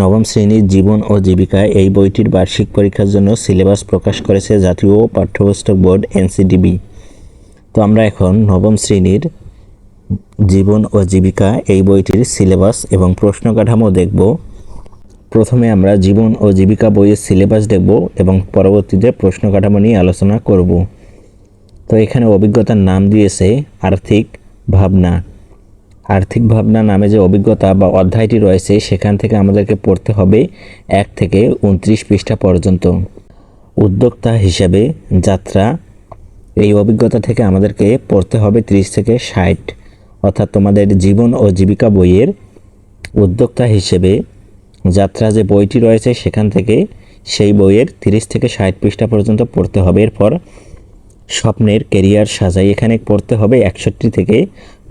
নবম শ্রেণির জীবন ও জীবিকা এই বইটির বার্ষিক পরীক্ষার জন্য সিলেবাস প্রকাশ করেছে জাতীয় পাঠ্যপুস্তক বোর্ড এনসিডিবি। তো আমরা এখন নবম শ্রেণির জীবন ও জীবিকা এই বইটির সিলেবাস এবং প্রশ্ন কাঠামো দেখব। প্রথমে আমরা জীবন ও জীবিকা বইয়ের সিলেবাস দেখব এবং পরবর্তীতে প্রশ্ন কাঠামো নিয়ে আলোচনা করব। তো এখানে অভিজ্ঞতার নাম দিয়েছে আর্থিক ভাবনা। আর্থিক ভাবনা নামে যে অভিজ্ঞতা বা অধ্যায়টি রয়েছে, সেখান থেকে আমাদেরকে পড়তে হবে এক থেকে উনত্রিশ পৃষ্ঠা পর্যন্ত। উদ্যোক্তা হিসেবে যাত্রা, এই অভিজ্ঞতা থেকে আমাদেরকে পড়তে হবে ত্রিশ থেকে ষাট। অর্থাৎ তোমাদের জীবন ও জীবিকা বইয়ের উদ্যোক্তা হিসেবে যাত্রা যে বইটি রয়েছে, সেখান থেকে সেই বইয়ের তিরিশ থেকে ষাট পৃষ্ঠা পর্যন্ত পড়তে হবে। এরপর স্বপ্নের কেরিয়ার সাজাই। এখানে পড়তে হবে একষট্টি থেকে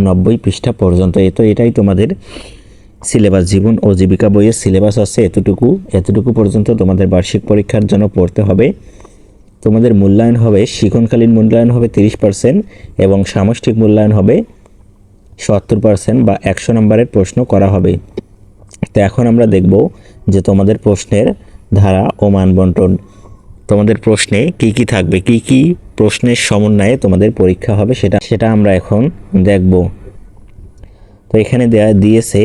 নব্বই পৃষ্ঠা পর্যন্ত। এ তো এটাই তোমাদের সিলেবাস। জীবন ও জীবিকা বইয়ের সিলেবাস আছে এতটুকু। এতটুকু পর্যন্ত তোমাদের বার্ষিক পরীক্ষার জন্য পড়তে হবে। তোমাদের মূল্যায়ন হবে শিক্ষণকালীন মূল্যায়ন হবে তিরিশ পার্সেন্ট এবং সামষ্টিক মূল্যায়ন হবে সত্তর পার্সেন্ট বা একশো নম্বরের প্রশ্ন করা হবে। তো এখন আমরা দেখব যে তোমাদের প্রশ্নের ধারা ও মান বন্টন তোমাদের প্রশ্নে কি কি থাকবে? কি কি প্রশ্নের সমন্বয়ে তোমাদের পরীক্ষা হবে সেটা সেটা আমরা এখন দেখব। তো এখানে দেয়া দিয়েছে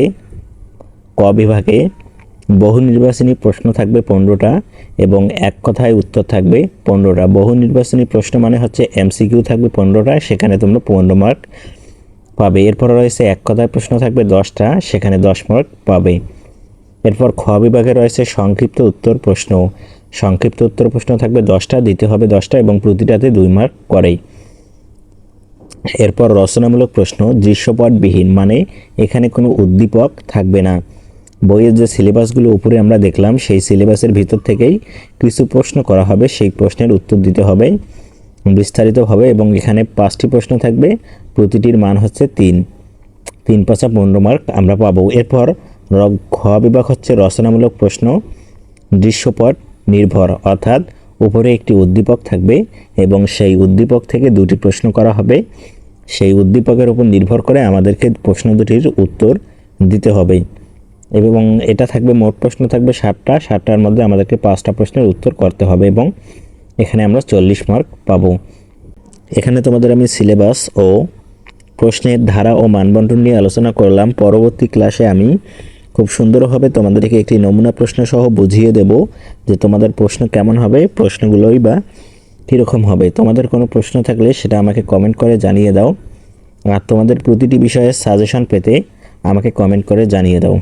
ক বিভাগে বহু নির্বাচনী প্রশ্ন থাকবে পনেরোটা এবং এক কথায় উত্তর থাকবে পনেরোটা। বহু নির্বাচনী প্রশ্ন মানে হচ্ছে এমসিকিউ থাকবে পনেরোটা, সেখানে তোমরা পনেরো মার্ক পাবে। এরপর রয়েছে এক কথায় প্রশ্ন থাকবে দশটা, সেখানে দশ মার্ক পাবে। এরপর খ বিভাগে রয়েছে সংক্ষিপ্ত উত্তর প্রশ্ন। সংক্ষিপ্ত উত্তর প্রশ্ন থাকবে, দশটা দিতে হবে দশটা এবং প্রতিটাতে দুই মার্ক করেই। এরপর রচনামূলক প্রশ্ন, দৃশ্যপটবিহীন মানে এখানে কোনো উদ্দীপক থাকবে না। বইয়ের যে সিলেবাসগুলো উপরে আমরা দেখলাম, সেই সিলেবাসের ভিতর থেকেই কিছু প্রশ্ন করা হবে, সেই প্রশ্নের উত্তর দিতে হবে বিস্তারিতভাবে এবং এখানে পাঁচটি প্রশ্ন থাকবে, প্রতিটির মান হচ্ছে তিন। তিন পাঁচা পনেরো মার্ক আমরা পাবো। এরপর খ বিভাগ হচ্ছে রচনামূলক প্রশ্ন, দৃশ্যপট নির্ভর, অর্থাৎ উপরে একটি উদ্দীপক থাকবে এবং সেই উদ্দীপক থেকে দুটি প্রশ্ন করা হবে। সেই উদ্দীপকের উপর নির্ভর করে আমাদেরকে প্রশ্ন দুটির উত্তর দিতে হবে। এবং এটা থাকবে, মোট প্রশ্ন থাকবে ষাটটা ষাটটার মধ্যে আমাদেরকে পাঁচটা প্রশ্নের উত্তর করতে হবে এবং এখানে আমরা চল্লিশ মার্ক পাবো। এখানে তোমাদের আমি সিলেবাস ও প্রশ্নের ধারা ও মানবন্টন নিয়ে আলোচনা করলাম। পরবর্তী ক্লাসে আমি খুব সুন্দরভাবে তোমাদেরকে একটি নমুনা প্রশ্ন সহ বুঝিয়ে দেব যে তোমাদের প্রশ্ন কেমন হবে, প্রশ্নগুলোই বা কীরকম হবে। তোমাদের কোনো প্রশ্ন থাকলে সেটা আমাকে কমেন্ট করে জানিয়ে দাও। আর তোমাদের প্রতিটি বিষয়ে সাজেশন পেতে আমাকে কমেন্ট করে জানিয়ে দাও।